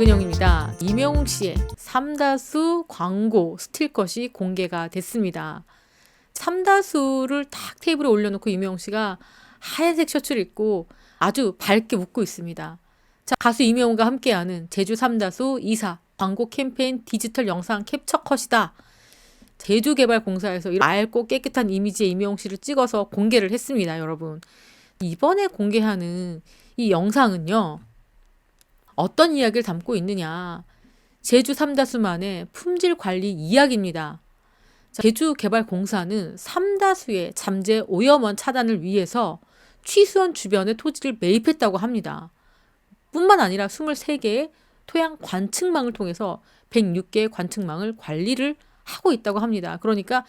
백은영입니다. 이명웅 씨의 삼다수 광고 스틸컷이 공개가 됐습니다. 삼다수를 딱 테이블에 올려놓고 이명웅 씨가 하얀색 셔츠를 입고 아주 밝게 웃고 있습니다. 자, 가수 이명웅과 함께하는 제주 삼다수 2사 광고 캠페인 디지털 영상 캡처 컷이다. 제주개발공사에서 맑고 깨끗한 이미지의 이명웅 씨를 찍어서 공개를 했습니다, 여러분. 이번에 공개하는 이 영상은요. 어떤 이야기를 담고 있느냐. 제주 삼다수만의 품질 관리 이야기입니다. 제주개발공사는 삼다수의 잠재 오염원 차단을 위해서 취수원 주변의 토지를 매입했다고 합니다. 뿐만 아니라 23개의 토양 관측망을 통해서 106개의 관측망을 관리를 하고 있다고 합니다. 그러니까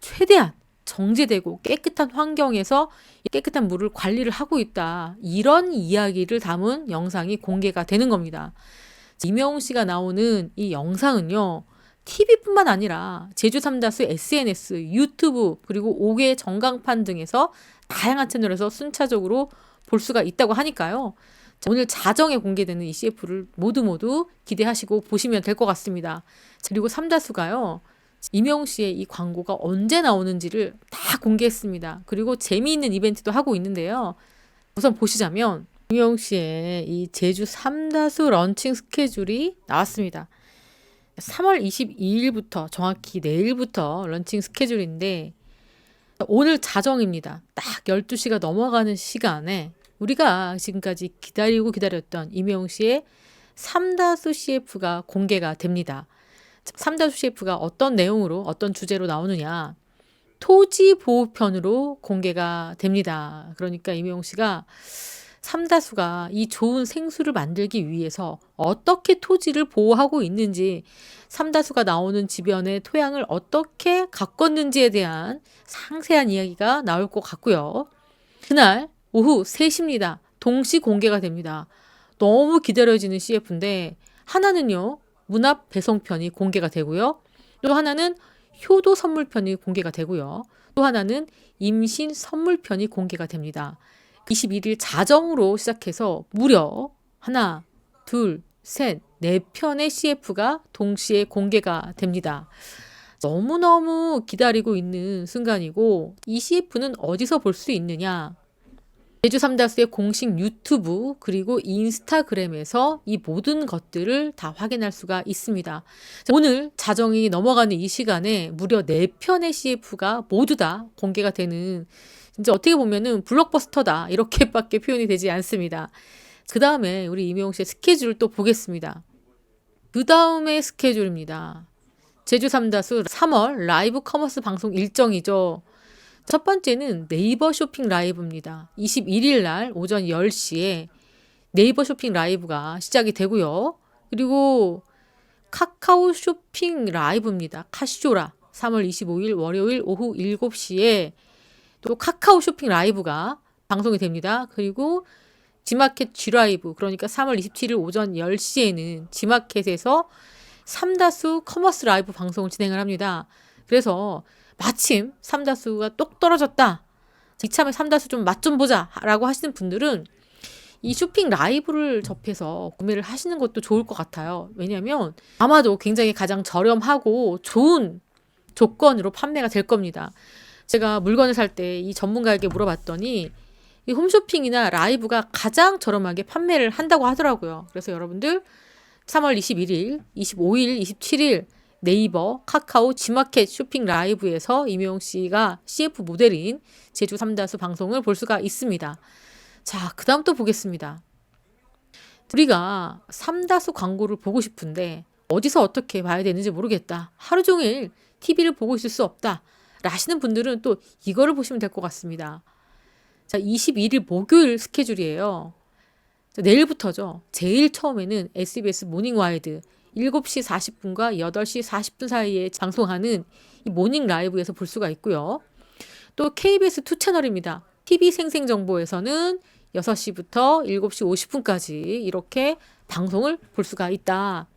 최대한 정제되고 깨끗한 환경에서 깨끗한 물을 관리를 하고 있다. 이런 이야기를 담은 영상이 공개가 되는 겁니다. 이명웅 씨가 나오는 이 영상은요. TV뿐만 아니라 제주 삼다수 SNS, 유튜브 그리고 5개 전광판 등에서 다양한 채널에서 순차적으로 볼 수가 있다고 하니까요. 오늘 자정에 공개되는 이 CF를 모두 모두 기대하시고 보시면 될 것 같습니다. 그리고 삼다수가요. 이명웅 씨의 이 광고가 언제 나오는지를 다 공개했습니다. 그리고 재미있는 이벤트도 하고 있는데요. 우선 보시자면 이명웅 씨의 이 제주 삼다수 런칭 스케줄이 나왔습니다. 3월 22일부터 정확히 내일부터 런칭 스케줄인데 오늘 자정입니다. 딱 12시가 넘어가는 시간에 우리가 지금까지 기다리고 기다렸던 이명웅 씨의 삼다수 CF가 공개가 됩니다. 삼다수 CF가 어떤 내용으로 어떤 주제로 나오느냐 토지 보호편으로 공개가 됩니다. 그러니까 이명웅 씨가 삼다수가 이 좋은 생수를 만들기 위해서 어떻게 토지를 보호하고 있는지 삼다수가 나오는 지변의 토양을 어떻게 가꿨는지에 대한 상세한 이야기가 나올 것 같고요. 그날 오후 3시입니다. 동시 공개가 됩니다. 너무 기다려지는 CF인데 하나는요. 문합 배송편이 공개가 되고요. 또 하나는 효도 선물편이 공개가 되고요. 또 하나는 임신 선물편이 공개가 됩니다. 21일 자정으로 시작해서 무려 하나, 둘, 셋, 네 편의 CF가 동시에 공개가 됩니다. 너무너무 기다리고 있는 순간이고 이 CF는 어디서 볼 수 있느냐? 제주 삼다수의 공식 유튜브 그리고 인스타그램에서 이 모든 것들을 다 확인할 수가 있습니다. 오늘 자정이 넘어가는 이 시간에 무려 4편의 CF가 모두 다 공개가 되는 진짜 어떻게 보면은 블록버스터다 이렇게밖에 표현이 되지 않습니다. 그 다음에 우리 이명웅 씨의 스케줄을 또 보겠습니다. 그 다음에 스케줄입니다. 제주 삼다수 3월 라이브 커머스 방송 일정이죠. 첫 번째는 네이버 쇼핑 라이브입니다. 21일 날 오전 10시에 네이버 쇼핑 라이브가 시작이 되고요. 그리고 카카오 쇼핑 라이브입니다. 카쇼라 3월 25일 월요일 오후 7시에 또 카카오 쇼핑 라이브가 방송이 됩니다. 그리고 지마켓 G라이브 그러니까 3월 27일 오전 10시에는 지마켓에서 삼다수 커머스 라이브 방송을 진행을 합니다. 그래서 마침 삼다수가 똑 떨어졌다. 이참에 삼다수 좀 맛 좀 보자 라고 하시는 분들은 이 쇼핑 라이브를 접해서 구매를 하시는 것도 좋을 것 같아요. 왜냐하면 아마도 굉장히 가장 저렴하고 좋은 조건으로 판매가 될 겁니다. 제가 물건을 살 때 이 전문가에게 물어봤더니 이 홈쇼핑이나 라이브가 가장 저렴하게 판매를 한다고 하더라고요. 그래서 여러분들 3월 21일, 25일, 27일 네이버, 카카오, 지마켓 쇼핑 라이브에서 이명웅 씨가 CF 모델인 제주 삼다수 방송을 볼 수가 있습니다. 자, 그 다음 또 보겠습니다. 우리가 삼다수 광고를 보고 싶은데 어디서 어떻게 봐야 되는지 모르겠다. 하루 종일 TV를 보고 있을 수 없다. 라시는 분들은 또 이거를 보시면 될 것 같습니다. 자, 21일 목요일 스케줄이에요. 자, 내일부터죠. 제일 처음에는 SBS 모닝 와이드 7시 40분과 8시 40분 사이에 방송하는 이 모닝 라이브에서 볼 수가 있고요. 또 KBS 2 채널입니다. TV 생생 정보에서는 6시부터 7시 50분까지 이렇게 방송을 볼 수가 있다.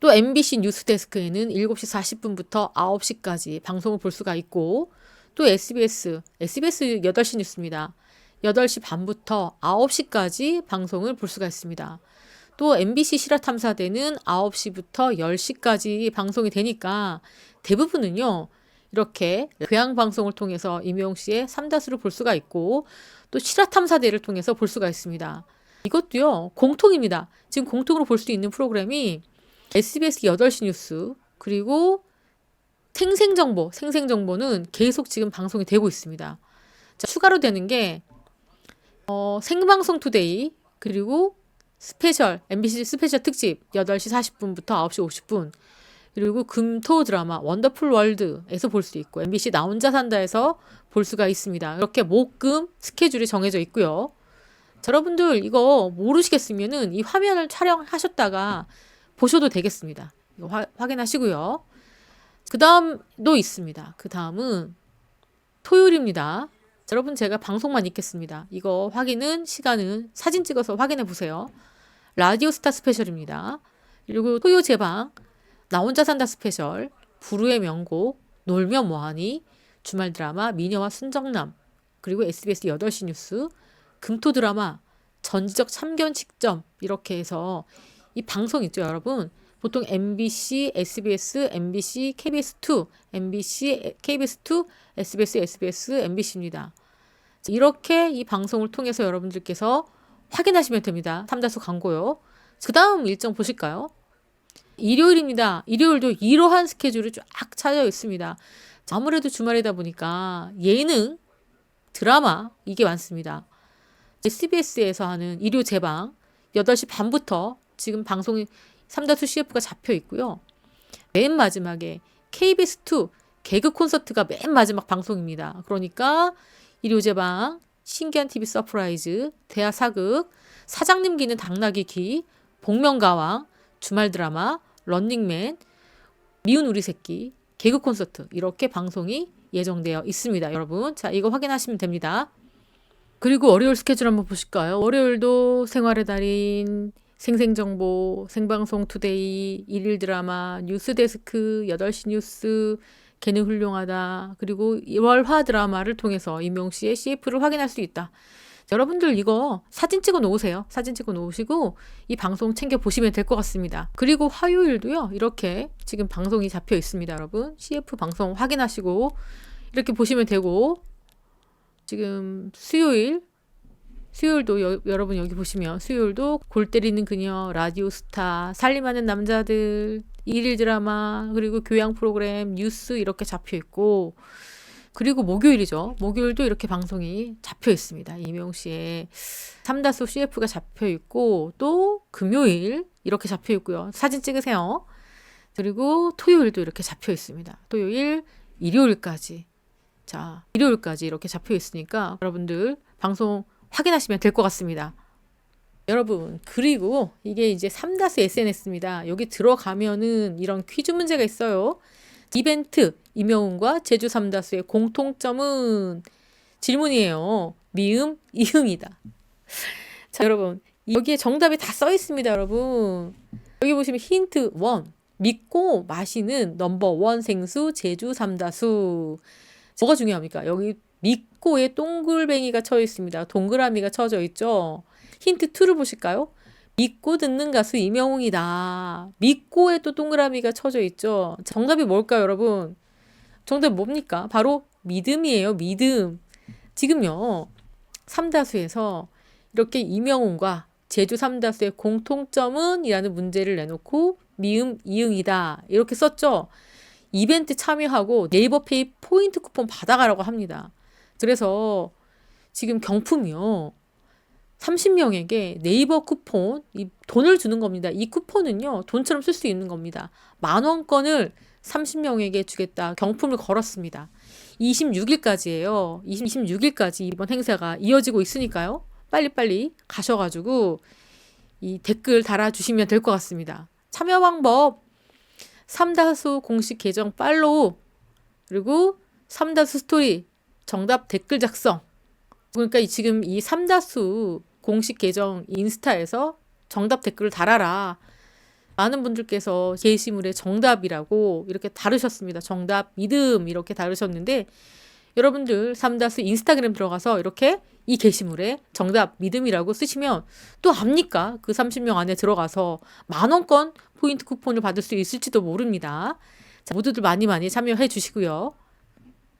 또 MBC 뉴스데스크에는 7시 40분부터 9시까지 방송을 볼 수가 있고 또 SBS, SBS 8시 뉴스입니다. 8시 반부터 9시까지 방송을 볼 수가 있습니다. 또 MBC 실화 탐사대는 9시부터 10시까지 방송이 되니까 대부분은요. 이렇게 교양 방송을 통해서 임용 씨의 삼다수를 볼 수가 있고 또 실화 탐사대를 통해서 볼 수가 있습니다. 이것도요. 공통입니다. 지금 공통으로 볼 수 있는 프로그램이 SBS 8시 뉴스 그리고 생생정보, 생생정보는 계속 지금 방송이 되고 있습니다. 자, 추가로 되는 게 어, 생방송 투데이 그리고 스페셜 MBC 스페셜 특집 8시 40분부터 9시 50분 그리고 금토 드라마 원더풀 월드에서 볼 수 있고 MBC 나 혼자 산다에서 볼 수가 있습니다. 이렇게 목금 스케줄이 정해져 있고요. 자, 여러분들 이거 모르시겠으면은 이 화면을 촬영하셨다가 보셔도 되겠습니다. 이거 화, 확인하시고요. 그 다음도 있습니다. 그 다음은 토요일입니다. 자, 여러분 제가 방송만 읽겠습니다. 이거 확인은 시간은 사진 찍어서 확인해 보세요. 라디오 스타 스페셜입니다. 그리고 토요 제방 나 혼자 산다 스페셜 부르의 명곡 놀면 뭐하니 주말 드라마 미녀와 순정남 그리고 SBS 8시 뉴스 금토 드라마 전지적 참견 직점 이렇게 해서 이 방송 있죠 여러분 보통 MBC, SBS, MBC, KBS2, MBC, KBS2, SBS, SBS, MBC입니다. 이렇게 이 방송을 통해서 여러분들께서 확인하시면 됩니다. 삼다수 광고요. 그 다음 일정 보실까요? 일요일입니다. 일요일도 이러한 스케줄이 쫙 차져 있습니다. 아무래도 주말이다 보니까 예능, 드라마 이게 많습니다. CBS에서 하는 일요 제방 8시 반부터 지금 방송이 삼다수 CF가 잡혀 있고요. 맨 마지막에 KBS2 개그 콘서트가 맨 마지막 방송입니다. 그러니까 일요 제방, 신기한 TV 서프라이즈, 대하 사극, 사장님 기는 당나귀 기, 복면가왕, 주말 드라마, 런닝맨, 미운 우리 새끼, 개그 콘서트 이렇게 방송이 예정되어 있습니다. 여러분. 자, 이거 확인하시면 됩니다. 그리고 월요일 스케줄 한번 보실까요? 월요일도 생활의 달인, 생생정보, 생방송 투데이, 일일 드라마, 뉴스데스크, 8시 뉴스, 걔는 훌륭하다. 그리고 월화 드라마를 통해서 임용 씨의 CF를 확인할 수 있다. 여러분들 이거 사진 찍어 놓으세요. 사진 찍어 놓으시고 이 방송 챙겨 보시면 될 것 같습니다. 그리고 화요일도요. 이렇게 지금 방송이 잡혀 있습니다, 여러분. CF 방송 확인하시고 이렇게 보시면 되고 지금 수요일 수요일도 여, 여러분 여기 보시면 수요일도 골 때리는 그녀, 라디오 스타, 살림하는 남자들, 일일 드라마, 그리고 교양 프로그램, 뉴스 이렇게 잡혀 있고 그리고 목요일이죠. 목요일도 이렇게 방송이 잡혀 있습니다. 이명 씨의 삼다수 CF가 잡혀 있고 또 금요일 이렇게 잡혀 있고요. 사진 찍으세요. 그리고 토요일도 이렇게 잡혀 있습니다. 토요일, 일요일까지. 자, 일요일까지 이렇게 잡혀 있으니까 여러분들 방송 확인하시면 될 것 같습니다. 여러분, 그리고 이게 이제 삼다수 SNS입니다. 여기 들어가면은 이런 퀴즈 문제가 있어요. 이벤트 임영웅과 제주 삼다수의 공통점은 질문이에요. 미음, 이응이다. 자, 여러분. 여기에 정답이 다 써 있습니다, 여러분. 여기 보시면 힌트 1. 믿고 마시는 넘버 원 생수 제주 삼다수. 뭐가 중요합니까? 여기 믿고에 동글뱅이가 쳐 있습니다. 동그라미가 쳐져 있죠. 힌트 2를 보실까요? 믿고 듣는 가수 이명웅이다. 믿고에 또 동그라미가 쳐져 있죠. 정답이 뭘까요, 여러분? 정답 뭡니까? 바로 믿음이에요, 믿음. 지금요, 삼다수에서 이렇게 이명웅과 제주 삼다수의 공통점은 이라는 문제를 내놓고 미음, 이응이다. 이렇게 썼죠. 이벤트 참여하고 네이버페이 포인트 쿠폰 받아가라고 합니다. 그래서 지금 경품이요. 30명에게 네이버 쿠폰, 이 돈을 주는 겁니다. 이 쿠폰은요, 돈처럼 쓸 수 있는 겁니다. 만 원권을 30명에게 주겠다. 경품을 걸었습니다. 26일까지예요. 26일까지 이번 행사가 이어지고 있으니까요. 빨리빨리 가셔가지고 이 댓글 달아주시면 될 것 같습니다. 참여 방법 삼다수 공식 계정 팔로우 그리고 삼다수 스토리 정답 댓글 작성 그러니까 지금 이 삼다수 공식 계정 인스타에서 정답 댓글을 달아라. 많은 분들께서 게시물에 정답이라고 이렇게 다루셨습니다. 정답, 믿음 이렇게 다루셨는데 여러분들 삼다스 인스타그램 들어가서 이렇게 이 게시물에 정답 믿음이라고 쓰시면 또 압니까? 그 30명 안에 들어가서 만 원권 포인트 쿠폰을 받을 수 있을지도 모릅니다. 자, 모두들 많이 많이 참여해 주시고요.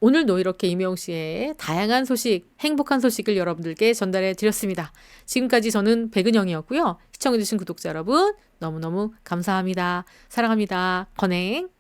오늘도 이렇게 이명 씨의 다양한 소식, 행복한 소식을 여러분들께 전달해 드렸습니다. 지금까지 저는 백은영이었고요. 시청해주신 구독자 여러분, 너무너무 감사합니다. 사랑합니다. 건행.